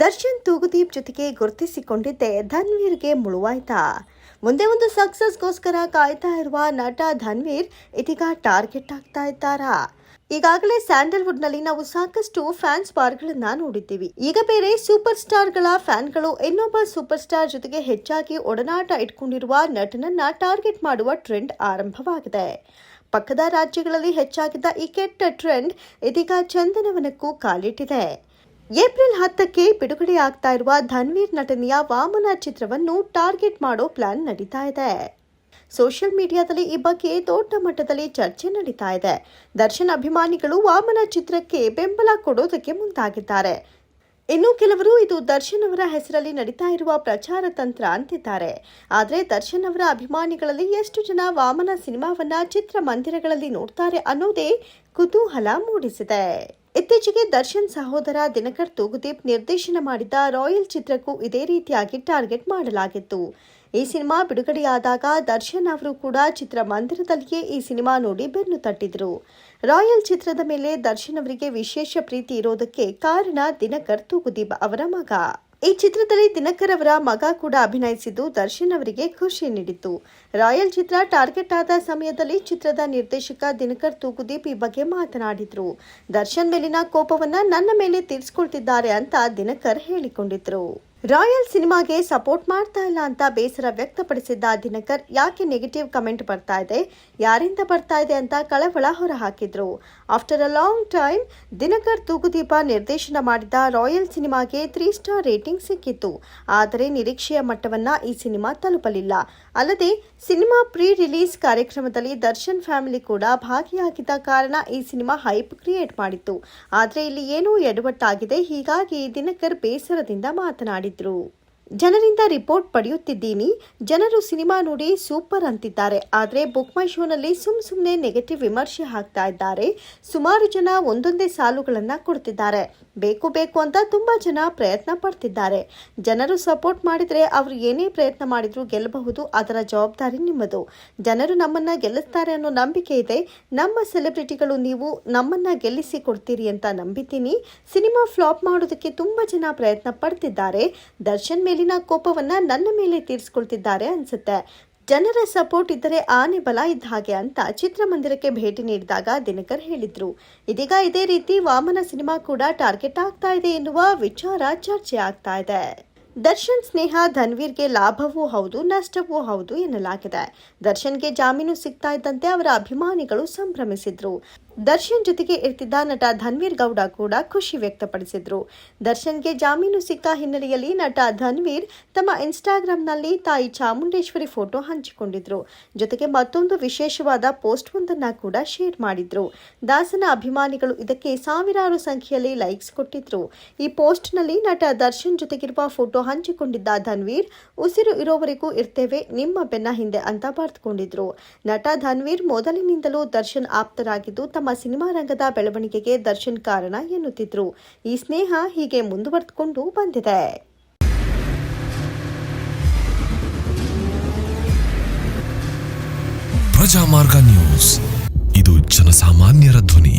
ದರ್ಶನ್ ತೂಗುದೀಪ್ ಜೊತೆಗೆ ಗುರುತಿಸಿಕೊಂಡಿದ್ದೆ ಧನ್ವೀರ್ಗೆ ಮುಳುವಾಯ್ತಾ. ಮುಂದೆ ಒಂದು ಸಕ್ಸಸ್ಗೋಸ್ಕರ ಕಾಯ್ತಾ ಇರುವ ನಟ ಧನ್ವೀರ್ ಇದೀಗ ಟಾರ್ಗೆಟ್ ಆಗ್ತಾ ಇದ್ದಾರಾ? ಈಗಾಗಲೇ ಸ್ಯಾಂಡಲ್ವುಡ್ನಲ್ಲಿ ನಾವು ಸಾಕಷ್ಟು ಫ್ಯಾನ್ಸ್ ಬಾರ್ಗಳನ್ನ ನೋಡಿದ್ದೀವಿ. ಈಗ ಬೇರೆ ಸೂಪರ್ ಸ್ಟಾರ್ಗಳ ಫ್ಯಾನ್ಗಳು ಇನ್ನೊಬ್ಬ ಸೂಪರ್ ಸ್ಟಾರ್ ಜೊತೆಗೆ ಹೆಚ್ಚಾಗಿ ಒಡನಾಟ ಇಟ್ಕೊಂಡಿರುವ ನಟನನ್ನ ಟಾರ್ಗೆಟ್ ಮಾಡುವ ಟ್ರೆಂಡ್ ಆರಂಭವಾಗಿದೆ. ಪಕ್ಕದ ರಾಜ್ಯಗಳಲ್ಲಿ ಹೆಚ್ಚಾಗಿದ್ದ ಈ ಕೆಟ್ಟ ಟ್ರೆಂಡ್ ಇದೀಗ ಚಂದನವನಕ್ಕೂ ಕಾಲಿಟ್ಟಿದೆ. ಏಪ್ರಿಲ್ ಹತ್ತಕ್ಕೆ ಬಿಡುಗಡೆ ಆಗ್ತಾ ಇರುವ ಧನ್ವೀರ್ ನಟನೆಯ ವಾಮನ ಚಿತ್ರವನ್ನು ಟಾರ್ಗೆಟ್ ಮಾಡೋ ಪ್ಲಾನ್ ನಡೀತಾ ಇದೆ. ಸೋಷಿಯಲ್ ಮೀಡಿಯಾದಲ್ಲಿ ಈ ಬಗ್ಗೆ ದೊಡ್ಡ ಮಟ್ಟದಲ್ಲಿ ಚರ್ಚೆ ನಡೀತಾ ಇದೆ. ದರ್ಶನ್ ಅಭಿಮಾನಿಗಳು ವಾಮನ ಚಿತ್ರಕ್ಕೆ ಬೆಂಬಲ ಕೊಡೋದಕ್ಕೆ ಮುಂದಾಗಿದ್ದಾರೆ. ಇನ್ನು ಕೆಲವರು ಇದು ದರ್ಶನ್ ಅವರ ಹೆಸರಲ್ಲಿ ನಡೀತಾ ಇರುವ ಪ್ರಚಾರ ತಂತ್ರ ಅಂತಿದ್ದಾರೆ. ಆದರೆ ದರ್ಶನ್ ಅವರ ಅಭಿಮಾನಿಗಳಲ್ಲಿ ಎಷ್ಟು ಜನ ವಾಮನ ಸಿನಿಮಾವನ್ನ ಚಿತ್ರಮಂದಿರಗಳಲ್ಲಿ ನೋಡ್ತಾರೆ ಅನ್ನೋದೇ ಕುತೂಹಲ ಮೂಡಿಸಿದೆ. ಇತ್ತೀಚೆಗೆ ದರ್ಶನ್ ಸಹೋದರ ದಿನಕರ್ ತೂಗುದೀಪ್ ನಿರ್ದೇಶನ ಮಾಡಿದ ರಾಯಲ್ ಚಿತ್ರಕ್ಕೂ ಇದೇ ರೀತಿಯಾಗಿ ಟಾರ್ಗೆಟ್ ಮಾಡಲಾಗಿತ್ತು. ಈ ಸಿನಿಮಾ ಬಿಡುಗಡೆಯಾದಾಗ ದರ್ಶನ್ ಅವರು ಕೂಡ ಚಿತ್ರಮಂದಿರದಲ್ಲಿಯೇ ಈ ಸಿನಿಮಾ ನೋಡಿ ಬೆನ್ನು ತಟ್ಟಿದ್ರು. ರಾಯಲ್ ಚಿತ್ರದ ಮೇಲೆ ದರ್ಶನ್ ಅವರಿಗೆ ವಿಶೇಷ ಪ್ರೀತಿ ಇರೋದಕ್ಕೆ ಕಾರಣ ದಿನಕರ್ ತೂಗುದೀಪ್ ಅವರ ಮಗ. ಈ ಚಿತ್ರದಲ್ಲಿ ದಿನಕರ್ ಅವರ ಮಗ ಕೂಡ ಅಭಿನಯಿಸಿದ್ದು ದರ್ಶನ್ ಅವರಿಗೆ ಖುಷಿ ನೀಡಿತು ರಾಯಲ್ ಚಿತ್ರ ಟಾರ್ಗೆಟ್ ಆದ ಸಮಯದಲ್ಲಿ ಚಿತ್ರದ ನಿರ್ದೇಶಕ ದಿನಕರ್ ತೂಗುದೀಪ್ ಈ ಬಗ್ಗೆ ಮಾತನಾಡಿದ್ರು. ದರ್ಶನ್ ಮೇಲಿನ ಕೋಪವನ್ನ ನನ್ನ ಮೇಲೆ ತೀರಿಸಿಕೊಳ್ತಿದ್ದಾರೆ ಅಂತ ದಿನಕರ್ ಹೇಳಿಕೊಂಡಿದ್ರು. ರಾಯಲ್ ಸಿನಿಮಾಗೆ ಸಪೋರ್ಟ್ ಮಾಡ್ತಾ ಇಲ್ಲ ಅಂತ ಬೇಸರ ವ್ಯಕ್ತಪಡಿಸಿದ್ದ ದಿನಕರ್, ಯಾಕೆ ನೆಗೆಟಿವ್ ಕಮೆಂಟ್ ಬರ್ತಾ ಇದೆ? ಯಾರಿಂದ ಬರ್ತಾ ಇದೆ ಅಂತ ಕಳವಳ ಹೊರಹಾಕಿದ್ರು. After a long time Dinakar Thoogudeepa ನಿರ್ದೇಶನ ಮಾಡಿದ ರಾಯಲ್ ಸಿನಿಮಾಗೆ ತ್ರೀ ಸ್ಟಾರ್ ರೇಟಿಂಗ್ ಸಿಕ್ಕಿತ್ತು. ಆದರೆ ನಿರೀಕ್ಷೆಯ ಮಟ್ಟವನ್ನ ಈ ಸಿನಿಮಾ ತಲುಪಲಿಲ್ಲ. ಅಲ್ಲದೆ, ಸಿನಿಮಾ ಪ್ರೀ ರಿಲೀಸ್ ಕಾರ್ಯಕ್ರಮದಲ್ಲಿ ದರ್ಶನ್ ಫ್ಯಾಮಿಲಿ ಕೂಡ ಭಾಗಿಯಾಗಿದ್ದ ಕಾರಣ ಈ ಸಿನಿಮಾ ಹೈಪ್ ಕ್ರಿಯೇಟ್ ಮಾಡಿತ್ತು. ಆದರೆ ಇಲ್ಲಿ ಏನೂ ಎಡವಟ್ಟಾಗಿದೆ. ಹೀಗಾಗಿ ದಿನಕರ್ ಬೇಸರದಿಂದ ಮಾತನಾಡಿದ್ರು through ಜನರಿಂದ ರಿಪೋರ್ಟ್ ಪಡೆಯುತ್ತಿದ್ದೀನಿ. ಜನರು ಸಿನಿಮಾ ನೋಡಿ ಸೂಪರ್ ಅಂತಿದ್ದಾರೆ. ಆದರೆ ಬುಕ್ ಮೈ ಶೋನಲ್ಲಿ ಸುಮ್ ಸುಮ್ಮನೆ ನೆಗೆಟಿವ್ ವಿಮರ್ಶೆ ಹಾಕ್ತಾ ಇದ್ದಾರೆ. ಸುಮಾರು ಜನ ಒಂದೊಂದೇ ಸಾಲುಗಳನ್ನು ಕೊಡ್ತಿದ್ದಾರೆ. ಬೇಕು ಬೇಕು ಅಂತ ತುಂಬ ಜನ ಪ್ರಯತ್ನ ಪಡ್ತಿದ್ದಾರೆ. ಜನರು ಸಪೋರ್ಟ್ ಮಾಡಿದರೆ ಅವರು ಏನೇ ಪ್ರಯತ್ನ ಮಾಡಿದರೂ ಗೆಲ್ಲಬಹುದು. ಅದರ ಜವಾಬ್ದಾರಿ ನಿಮ್ಮದು. ಜನರು ನಮ್ಮನ್ನು ಗೆಲ್ಲಿಸ್ತಾರೆ ಅನ್ನೋ ನಂಬಿಕೆ ಇದೆ. ನಮ್ಮ ಸೆಲೆಬ್ರಿಟಿಗಳು ನೀವು ನಮ್ಮನ್ನು ಗೆಲ್ಲಿಸಿ ಕೊಡ್ತೀರಿ ಅಂತ ನಂಬಿದ್ದೀನಿ. ಸಿನಿಮಾ ಫ್ಲಾಪ್ ಮಾಡೋದಕ್ಕೆ ತುಂಬ ಜನ ಪ್ರಯತ್ನ ಪಡ್ತಿದ್ದಾರೆ. ದರ್ಶನ್ ಮೇಲಿನ ಕೋಪವನ್ನ ನನ್ನ ಮೇಲೆ ತೀರಿಸ್ಕೊಳ್ತಿದ್ದಾರೆ ಅನ್ಸುತ್ತೆ. ಜನರ ಸಪೋರ್ಟ್ ಇದ್ದರೆ ಆನೆ ಬಲ ಇದ್ದ ಹಾಗೆ ಅಂತ ಚಿತ್ರಮಂದಿರಕ್ಕೆ ಭೇಟಿ ನೀಡಿದಾಗ ದಿನಕರ್ ಹೇಳಿದ್ರು. ಇದೀಗ ಇದೇ ರೀತಿ ವಾಮನ ಸಿನಿಮಾ ಕೂಡ ಟಾರ್ಗೆಟ್ ಆಗ್ತಾ ಇದೆ ಎನ್ನುವ ವಿಚಾರ ಚರ್ಚೆ ಆಗ್ತಾ ಇದೆ. ದರ್ಶನ್ ಸ್ನೇಹ ಧನ್ವೀರ್ಗೆ ಲಾಭವೂ ಹೌದು, ನಷ್ಟವೂ ಹೌದು ಎನ್ನಲಾಗಿದೆ. ದರ್ಶನ್ಗೆ ಜಾಮೀನು ಸಿಗ್ತಾ ಇದ್ದಂತೆ ಅವರ ಅಭಿಮಾನಿಗಳು ಸಂಭ್ರಮಿಸಿದ್ರು. ದರ್ಶನ್ ಜೊತೆಗೆ ಇರ್ತಿದ್ದ ನಟ ಧನ್ವೀರ್ ಗೌಡ ಕೂಡ ಖುಷಿ ವ್ಯಕ್ತಪಡಿಸಿದ್ರು. ದರ್ಶನ್ಗೆ ಜಾಮೀನು ಸಿಕ್ಕ ಹಿನ್ನೆಲೆಯಲ್ಲಿ ನಟ ಧನ್ವೀರ್ ತಮ್ಮ ಇನ್ಸ್ಟಾಗ್ರಾಂನಲ್ಲಿ ತಾಯಿ ಚಾಮುಂಡೇಶ್ವರಿ ಫೋಟೋ ಹಂಚಿಕೊಂಡಿದ್ರು. ಜೊತೆಗೆ ಮತ್ತೊಂದು ವಿಶೇಷವಾದ ಪೋಸ್ಟ್ ಒಂದನ್ನ ಕೂಡ ಶೇರ್ ಮಾಡಿದ್ರು. ದಾಸನ ಅಭಿಮಾನಿಗಳು ಇದಕ್ಕೆ ಸಾವಿರಾರು ಸಂಖ್ಯೆಯಲ್ಲಿ ಲೈಕ್ಸ್ ಕೊಟ್ಟಿದ್ರು. ಈ ಪೋಸ್ಟ್ನಲ್ಲಿ ನಟ ದರ್ಶನ್ ಜೊತೆಗಿರುವ ಫೋಟೋ ಹಂಚಿಕೊಂಡಿದ್ದ ಧನ್ವೀರ್, ಉಸಿರು ಇರೋವರೆಗೂ ಇರ್ತೇವೆ, ನಿಮ್ಮ ಬೆನ್ನ ಹಿಂದೆ ಅಂತ ಬರೆದುಕೊಂಡಿದ್ರು ನಟ ಧನ್ವೀರ್ ಮೊದಲಿನಿಂದಲೂ ದರ್ಶನ್ ಆಪ್ತರಾಗಿದ್ದು ತಮ್ಮ ಸಿನಿಮಾ ರಂಗದ ಬೆಳವಣಿಗೆಗೆ ದರ್ಶನ್ ಕಾರಣ ಎನ್ನುತ್ತಿದ್ರು. ಈ ಸ್ನೇಹ ಹೀಗೆ ಮುಂದುವರೆದುಕೊಂಡು ಬಂದಿದೆ. ಪ್ರಜಾಮಾರ್ಗ ನ್ಯೂಸ್. ಇದು ಜನಸಾಮಾನ್ಯರ ಧ್ವನಿ.